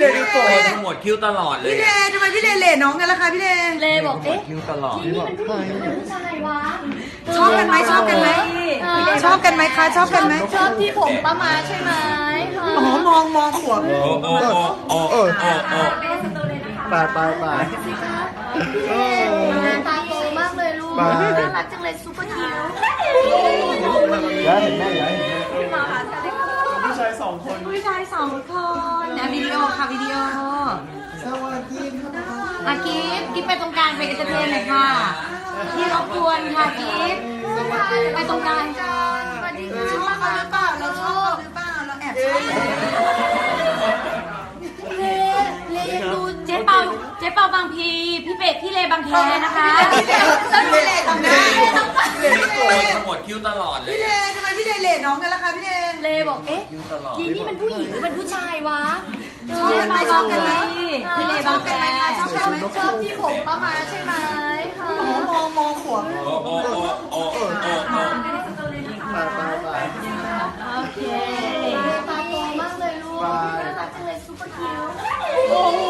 เลดูโกรเลธขมวดคิ้วตลอดเลยพี่เลทำไมพี่เลเลน้องกันล่ะคะพี่เลเลบอกหมวเอ๊ะดคิ้วตลอด นี่เป็นผู้หญิงหรือผู้ชายวะชอบกันไหมชอบกันไหมชอบกันไหมคะชอบกันไหมชอบที่ผมป้ามาใช่ไหมอ๋อมองมองขวบโอ้โอ้โอ้โอ้โอ้โอ้โอ้ไปไปไปหน้าตาโตมากเลยลูก ไป น่ารักจังเลยซุปเปอร์คิวย้ายเห็นแม่ย้ายเห็นแม่ ผู้ชายสองคนนะวิดีโอค่ะวิดีโอสวัสดีครับอากิฟกิฟไปตรงกลางไปเอนเตอร์เทนเลยค่ะที่รบกวนค่ะกิฟไปตรงกลางสวัสดีชอบเขาหรือเปล่าเราชอบหรือเปล่าเราแอบชอบเลเลยังดูเจ๊เปาเจ๊เปาบางพีพี่เป็ดพี่เลบางแคนะคะแล้วพี่เลทำได้พี่เลเลขมวดคิ้วตลอดเลยพี่เลทำไมพี่เลเลน้องกัน บอกเอ๊ะคิ้วตลอดยีนี่เป็นผู้หญิงหรือเป็นผู้ชายวะชอบกันไหมชอบกันไหมพี่เลบางแคชอบกันไหมชอบที่ผมป้ามาใช่ไหมอ๋อมองมองขวบโอ้โอ้โอ้โอ้โอ้โอ้ไปไปไปโอเคหน้าตาโตมากเลยลูกน่ารักจังเลยซุปเปอร์คิว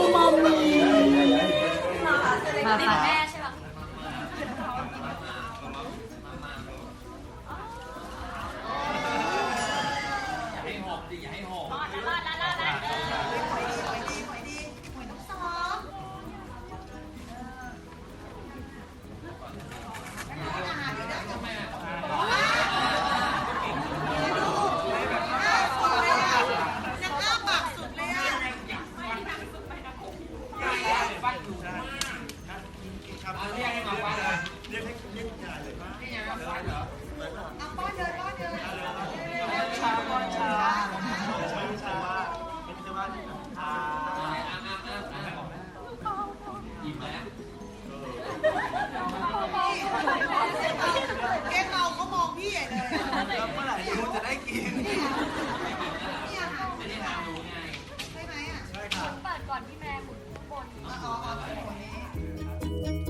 แกเมาเขามองพี่ใหญ่เลยแล้วเมื่อไหร่ยูจะได้กินนี่ยค่ะใช่ไหมอะเปิดก่อนที่แม่หมุนข้างบนอ๋ออ๋ออ๋อคนนี้